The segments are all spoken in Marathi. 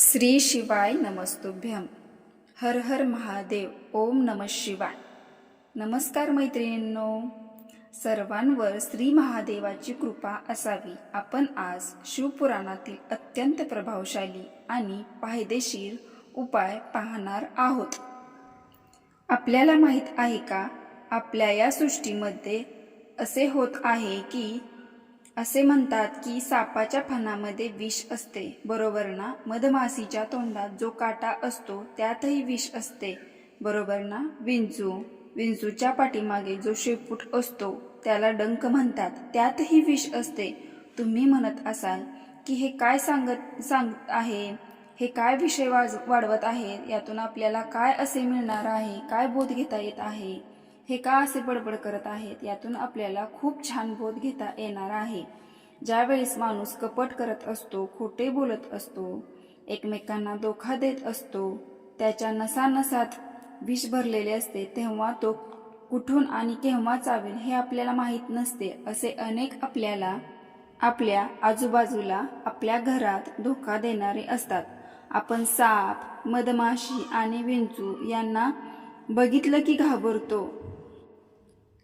श्री शिवाय नमस्तुभ्यम हर हर महादेव ओम नम शिवाय. नमस्कार मैत्रिणींनो सर्वांवर श्री महादेवाची कृपा असावी. आपण आज शिवपुराणातील अत्यंत प्रभावशाली आणि फायदेशीर उपाय पाहणार आहोत. आपल्याला माहीत आहे का? आपल्या या सृष्टीमध्ये असे होत आहे की असे म्हणतात की सापाच्या फणामध्ये विष असते बरोबर ना मधमाशीच्या तोंडात जो काटा असतो त्यातही विष असते बरोबर ना विंचू विंचूच्या पाठीमागे जो शेपूट असतो त्याला डंक म्हणतात त्यातही विष असते. तुम्ही म्हणत असाल की हे काय सांगत सांगत आहे? हे काय विषय वाज वाढवत आहे? यातून आपल्याला काय असे मिळणार आहे? काय बोध घेता येत आहे? हे का असे बडबड करत आहेत? यातून आपल्याला खूप छान बोध घेता येणार आहे. ज्यावेळेस माणूस कपट करत असतो खोटे बोलत असतो एकमेकांना धोका देत असतो त्याच्या नसानसात विष भरलेले असते तेव्हा तो कुठून आणि केव्हा चावेल हे आपल्याला माहीत नसते असे अनेक आपल्याला आपल्या आजूबाजूला आपल्या घरात धोका देणारे असतात. आपण साप मधमाशी आणि विंचू यांना बघितलं की घाबरतो.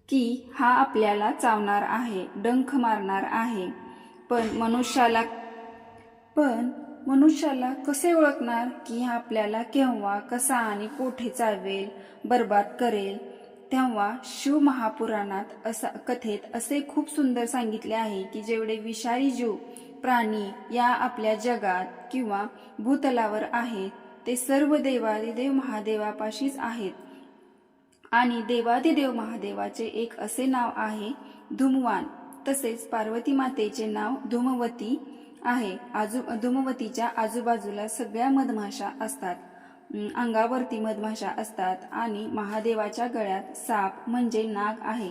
की हा आपल्याला चावणार आहे डंख मारणार आहे. पण मनुष्याला पण मनुष्याला कसे ओळखणार की हा आपल्याला केव्हा कसा आणि कोठे चावेल बर्बाद करेल? तेव्हा शिव महापुराणात असा कथेत असे खूप सुंदर सांगितले आहे की जेवढे विषारी जीव प्राणी या आपल्या जगात किंवा भूतलावर आहेत ते सर्व देवादिदेव महादेवापाशीच आहेत. आणि देवादिदेव महादेवाचे एक असे नाव आहे धूमवान. तसेच पार्वती मातेचे नाव धूमवती आहे. आजू धूमवतीच्या आजूबाजूला सगळ्या मधमाशा असतात. अंगावरती मधमाशा असतात आणि महादेवाच्या गळ्यात साप म्हणजे नाग आहे.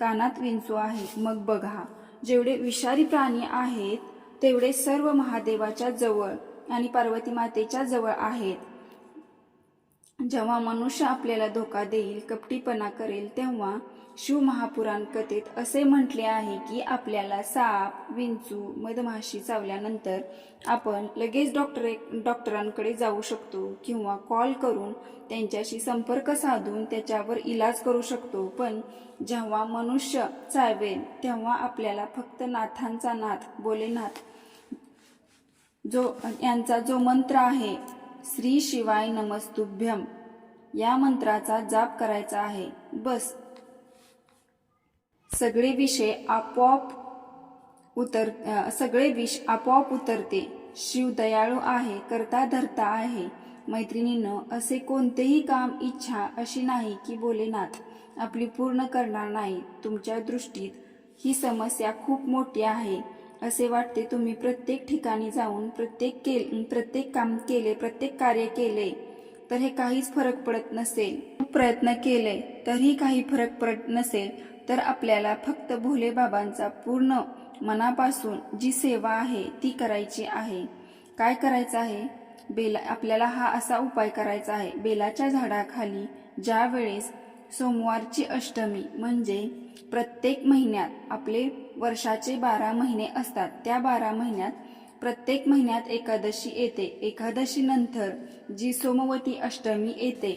कानात विंचू आहे. मग बघा जेवढे विषारी प्राणी आहेत तेवढे सर्व महादेवाच्या जवळ आणि पार्वती मातेच्या जवळ आहेत. जेव्हा मनुष्य आपल्याला धोका देईल कपटीपणा करेल तेव्हा शिव महापुराण कथेत असे म्हटले आहे की आपल्याला साप विंचू मधमाशी चावल्यानंतर आपण लगेच डॉक्टर डॉक्टरांकडे जाऊ शकतो किंवा कॉल करून त्यांच्याशी संपर्क साधून त्याच्यावर इलाज करू शकतो. पण जेव्हा मनुष्य चावेल तेव्हा आपल्याला फक्त नाथांचा नाथ बोलेनाथ जो यांचा जो मंत्र आहे श्री शिवाय नमस्तुभ्यम या मंत्राचा जाप करायचा आहे. बस. सगळे विषय आपोआप उतर सगळे विष आपोआप उतरते. शिव दयाळू आहे करता धरता आहे. मैत्रिणीनं असे कोणतेही काम इच्छा अशी नाही की बोलेनाथ आपली पूर्ण करणार नाही. तुमच्या दृष्टीत ही समस्या खूप मोठी आहे. असे वाटते तुम्ही प्रत्येक ठिकाणी जाऊन प्रत्येक के प्रत्येक काम केले प्रत्येक कार्य केले तर हे काहीच फरक पडत नसेल. खूप प्रयत्न केले तरीही काही फरक पडत नसेल तर आपल्याला फक्त भोले बाबांचा पूर्ण मनापासून जी सेवा आहे ती करायची आहे. काय करायचं आहे? बेला आपल्याला हा असा उपाय करायचा आहे. बेलाच्या झाडाखाली ज्या वेळेस सोमवारची अष्टमी म्हणजे प्रत्येक महिन्यात आपले वर्षाचे बारा महिने असतात. त्या बारा महिन्यात प्रत्येक महिन्यात एकादशी येते. एकादशी नंतर जी सोमवती अष्टमी येते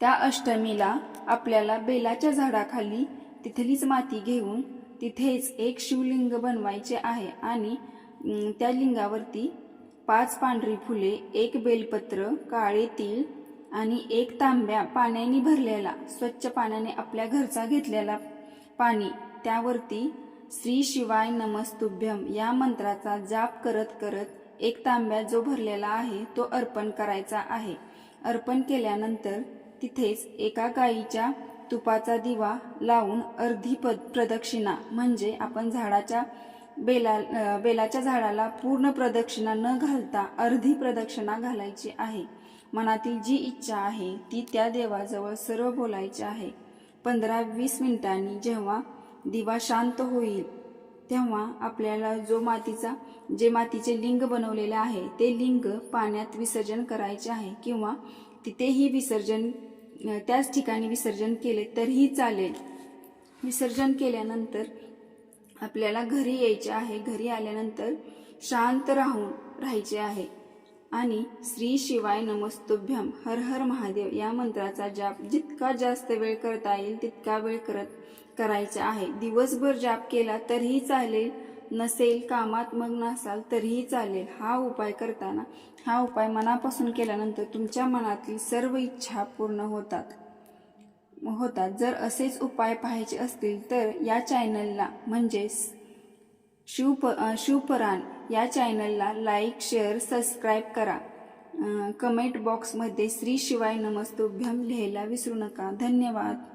त्या अष्टमीला आपल्याला बेलाच्या झाडाखाली तिथलीच माती घेऊन तिथेच एक शिवलिंग बनवायचे आहे आणि त्या लिंगावरती पाच पांढरी फुले एक बेलपत्र काळे तीळ आणि एक तांब्या पाण्याने भरलेला स्वच्छ पाण्याने आपल्या घरचा घेतलेला पाणी त्यावरती श्री शिवाय नमस्तुभ्यम या मंत्राचा जाप करत करत एक तांब्या जो भरलेला आहे तो अर्पण करायचा आहे. अर्पण केल्यानंतर तिथेच एका गाईच्या तुपाचा दिवा लावून अर्धी पद प्रदक्षिणा म्हणजे आपण झाडाच्या बेला बेलाच्या झाडाला पूर्ण प्रदक्षिणा न घालता अर्धी प्रदक्षिणा घालायची आहे. मनातील जी इच्छा आहे ती त्या देवाजवळ सर्व बोलायची आहे. पंधरा वीस मिनिटांनी जेव्हा दिवा शांत होईल. तेव्हा आपल्याला जो मातीचा जे मातीचे लिंग बनवलेले आहे ते लिंग पाण्यात विसर्जन करायचे आहे किंवा तिथेही विसर्जन त्याच ठिकाणी विसर्जन केले तरीही चालेल. विसर्जन केल्यानंतर आपल्याला घरी यायचे आहे. घरी आल्यानंतर शांत राहून राहायचे आहे. आणि श्री शिवाय नमस्तुभ्यम हर हर महादेव या मंत्राचा जाप जितका जास्त वेळ करता येईल तितका वेळ करत करायचा आहे. दिवसभर जाप केला तरीही चालेल नसेल कामात मग नसाल तरीही चालेल. हा उपाय करताना हा उपाय मनापासून केल्यानंतर तुमच्या मनातील सर्व इच्छा पूर्ण होतात. होतात. जर असेच उपाय पाहायचे असतील तर या चॅनलला म्हणजेच शिवप शिवपुराण या चॅनलला लाईक शेअर सबस्क्राईब करा. कमेंट बॉक्समध्ये श्री शिवाय नमस्तुभ्यम लिहायला विसरू नका. धन्यवाद.